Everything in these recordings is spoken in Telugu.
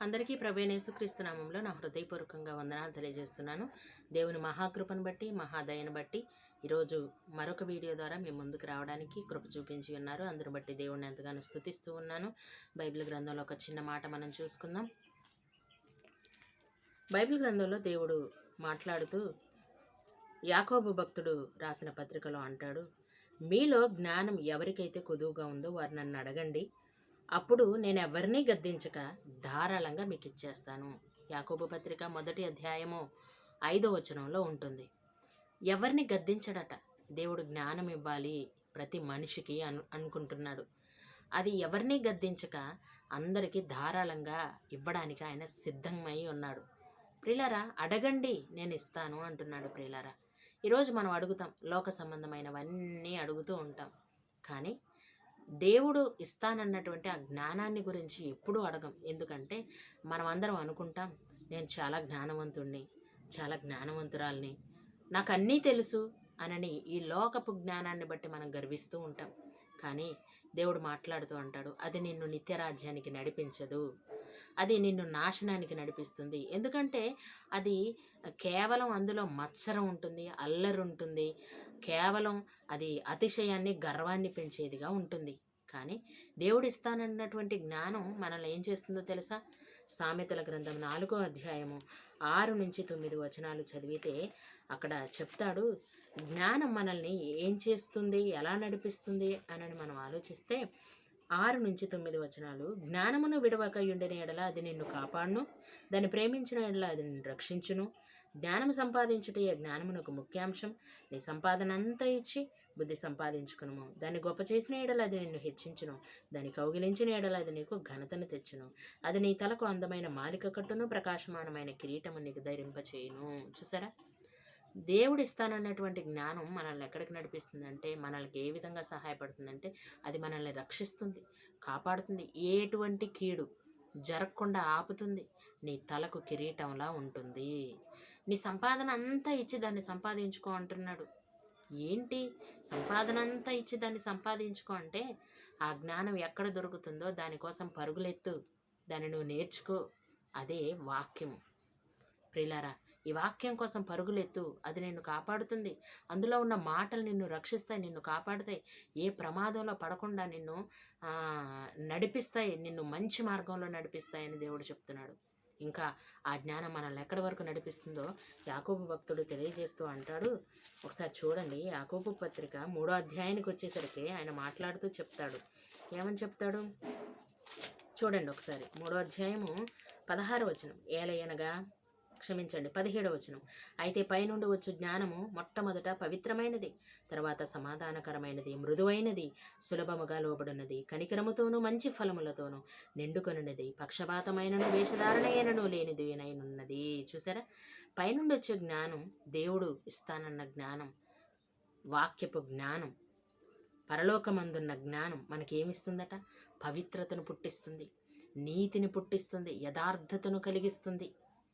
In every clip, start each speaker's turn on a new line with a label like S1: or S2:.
S1: అందరికీ ప్రభేనేసు నామంలో నా హృదయపూర్వకంగా వందనాలు తెలియజేస్తున్నాను. దేవుని మహాకృపను బట్టి మహాదయను బట్టి ఈరోజు మరొక వీడియో ద్వారా మీ ముందుకు రావడానికి కృప చూపించి ఉన్నారు. అందరు బట్టి దేవుడిని ఎంతగానో స్థుతిస్తూ ఉన్నాను. బైబిల్ గ్రంథంలో ఒక చిన్న మాట మనం చూసుకుందాం. బైబిల్ గ్రంథంలో దేవుడు మాట్లాడుతూ యాకోబు భక్తుడు రాసిన పత్రికలో అంటాడు మీలో జ్ఞానం ఎవరికైతే కొదువుగా ఉందో వారు నన్ను అడగండి. అప్పుడు నేను ఎవరినీ గద్దించక ధారాళంగా మీకు ఇచ్చేస్తాను యాకోబు పత్రిక మొదటి అధ్యాయము ఐదో వచనంలో ఉంటుంది. ఎవరిని గద్దించడట? దేవుడు జ్ఞానం ఇవ్వాలి ప్రతి మనిషికి అను అనుకుంటున్నాడు. అది ఎవరిని గద్దించక అందరికీ ధారాళంగా ఇవ్వడానికి ఆయన సిద్ధమై ఉన్నాడు. ప్రిలారా అడగండి నేను ఇస్తాను అంటున్నాడు ప్రిలారా. ఈరోజు మనం అడుగుతాం లోక సంబంధమైనవన్నీ అడుగుతూ ఉంటాం. కానీ దేవుడు ఇస్తానన్నటువంటి ఆ జ్ఞానాన్ని గురించి ఎప్పుడూ అడగం. ఎందుకంటే మనం అందరం అనుకుంటాం నేను చాలా జ్ఞానవంతుణ్ణి చాలా జ్ఞానవంతురాల్ని. నాకు అన్నీ తెలుసు అనని ఈ లోకపు జ్ఞానాన్ని బట్టి మనం గర్విస్తూ ఉంటాం. కానీ దేవుడు మాట్లాడుతూ అంటాడు అది నిన్ను నిత్యరాజ్యానికి నడిపించదు. అది నిన్ను నాశనానికి నడిపిస్తుంది. ఎందుకంటే అది కేవలం అందులో మత్సరం ఉంటుంది అల్లరి ఉంటుంది కేవలం అది అతిశయాన్ని గర్వాన్ని పెంచేదిగా ఉంటుంది. కానీ దేవుడు ఇస్తానన్నటువంటి జ్ఞానం మనల్ని ఏం చేస్తుందో తెలుసా? సామెతల గ్రంథం నాలుగో అధ్యాయము ఆరు నుంచి తొమ్మిది వచనాలు చదివితే అక్కడ చెప్తాడు జ్ఞానం మనల్ని ఏం చేస్తుంది ఎలా నడిపిస్తుంది అని మనం ఆలోచిస్తే ఆరు నుంచి తొమ్మిది వచనాలు జ్ఞానమును విడవక ఉండిన ఎడల అది నిన్ను కాపాడును దాన్ని ప్రేమించిన ఎడల అది నిన్ను రక్షించును జ్ఞానము సంపాదించుటే జ్ఞానమునకు ముఖ్యాంశం. నీ సంపాదన అంతా ఇచ్చి బుద్ధి సంపాదించుకును దాన్ని గొప్ప చేసిన ఏడలు అది నిన్ను హెచ్చించును. దాన్ని కౌగిలించిన ఎడల అది నీకు ఘనతను తెచ్చును. అది నీ తలకు అందమైన మాలిక కట్టును ప్రకాశమానమైన కిరీటము నీకు ధరింపచేయును. చూసారా? దేవుడు ఇస్తానన్నటువంటి జ్ఞానం మనల్ని ఎక్కడికి నడిపిస్తుందంటే మనల్కి ఏ విధంగా సహాయపడుతుందంటే అది మనల్ని రక్షిస్తుంది కాపాడుతుంది. ఎటువంటి కీడు జరగకుండా ఆపుతుంది. నీ తలకు కిరీటంలా ఉంటుంది. నీ సంపాదన అంతా ఇచ్చి దాన్ని సంపాదించుకో అంటున్నాడు. ఏంటి? సంపాదన అంతా ఇచ్చి దాన్ని సంపాదించుకో అంటే ఆ జ్ఞానం ఎక్కడ దొరుకుతుందో దానికోసం పరుగులెత్తు. దాన్ని నువ్వు నేర్చుకో. అదే వాక్యము. ప్రిలారా ఈ వాక్యం కోసం పరుగులెత్తు. అది నిన్ను కాపాడుతుంది. అందులో ఉన్న మాటలు నిన్ను రక్షిస్తాయి నిన్ను కాపాడుతాయి. ఏ ప్రమాదంలో పడకుండా నిన్ను నడిపిస్తాయి నిన్ను మంచి మార్గంలో నడిపిస్తాయని దేవుడు చెప్తున్నాడు. ఇంకా ఆ జ్ఞానం మనల్ని ఎక్కడి వరకు నడిపిస్తుందో యాకోబు భక్తుడు తెలియజేస్తూ అంటాడు. ఒకసారి చూడండి యాకోబు పత్రిక మూడో అధ్యాయానికి వచ్చేసరికి ఆయన మాట్లాడుతూ చెప్తాడు. ఏమని చెప్తాడు? చూడండి ఒకసారి. మూడో అధ్యాయము పదహారు వచనం. ఏలయనగా క్షమించండి పదిహేడవ వచనం. అయితే పైనుండి వచ్చు జ్ఞానము మొట్టమొదట పవిత్రమైనది తర్వాత సమాధానకరమైనది మృదువైనది సులభముగా లోబడినది కనికరముతోనూ మంచి ఫలములతోనూ నిండుకొనున్నది పక్షపాతమైనను వేషధారణయనను లేనిది అయినున్నది చూసారా పైనుండి వచ్చే జ్ఞానం దేవుడు ఇస్తానన్న జ్ఞానం వాక్యపు జ్ఞానం పరలోకమందున్న జ్ఞానం మనకేమిస్తుందట? పవిత్రతను పుట్టిస్తుంది నీతిని పుట్టిస్తుంది యథార్థతను కలిగిస్తుంది.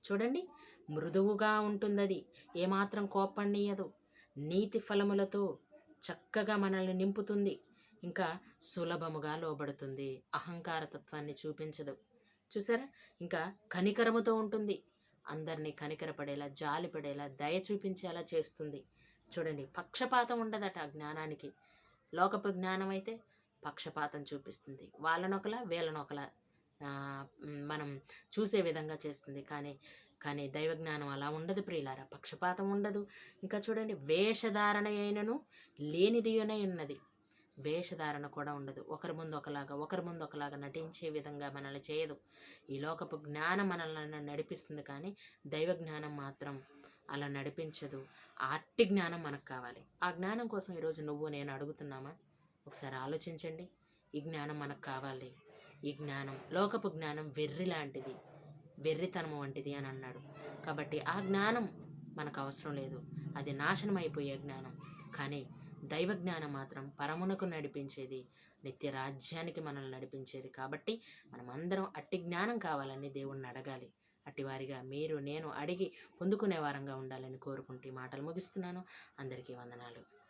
S1: చూడండి మృదువుగా ఉంటుందది. ఏమాత్రం కోపన్నీయదు నీతి ఫలములతో చక్కగా మనల్ని నింపుతుంది. ఇంకా సులభముగా లోబడుతుంది. అహంకారతత్వాన్ని చూపించదు. చూసారా? ఇంకా కనికరముతో ఉంటుంది. అందరినీ కనికరపడేలా జాలిపడేలా దయ చూపించేలా చేస్తుంది. చూడండి పక్షపాతం ఉండదట ఆ జ్ఞానానికి. లోకపు జ్ఞానం అయితే పక్షపాతం చూపిస్తుంది. వాళ్ళనొకలా వీళ్ళనొకలా మనం చూసే విధంగా చేస్తుంది. కానీ కానీ దైవజ్ఞానం అలా ఉండదు ప్రియులారా. పక్షపాతం ఉండదు. ఇంకా చూడండి వేషధారణ అయినను లేనిదియునై ఉన్నది. వేషధారణ కూడా ఉండదు. ఒకరి ముందు ఒకలాగా ఒకరి ముందు ఒకలాగా నటించే విధంగా మనల్ని చేయదు. ఈ లోకపు జ్ఞానం మనల్ని నడిపిస్తుంది కానీ దైవ జ్ఞానం మాత్రం అలా నడిపించదు. అట్టి జ్ఞానం మనకు కావాలి. ఆ జ్ఞానం కోసం ఈరోజు నువ్వు నేను అడుగుతున్నామా? ఒకసారి ఆలోచించండి. ఈ జ్ఞానం మనకు కావాలి. ఈ జ్ఞానం లోకపు జ్ఞానం వెర్రి లాంటిది వెర్రితనము వంటిది అని అన్నాడు. కాబట్టి ఆ జ్ఞానం మనకు అవసరం లేదు. అది నాశనం అయిపోయే జ్ఞానం. కానీ దైవ జ్ఞానం మాత్రం పరమునకు నడిపించేది నిత్య రాజ్యానికి మనల్ని నడిపించేది. కాబట్టి మనం అందరం అట్టి జ్ఞానం కావాలని దేవుణ్ణి అడగాలి. అట్టివారిగా మీరు నేను అడిగి పొందుకునే వారంగా ఉండాలని కోరుకుంటే మాటలు ముగిస్తున్నాను. అందరికీ వందనాలు.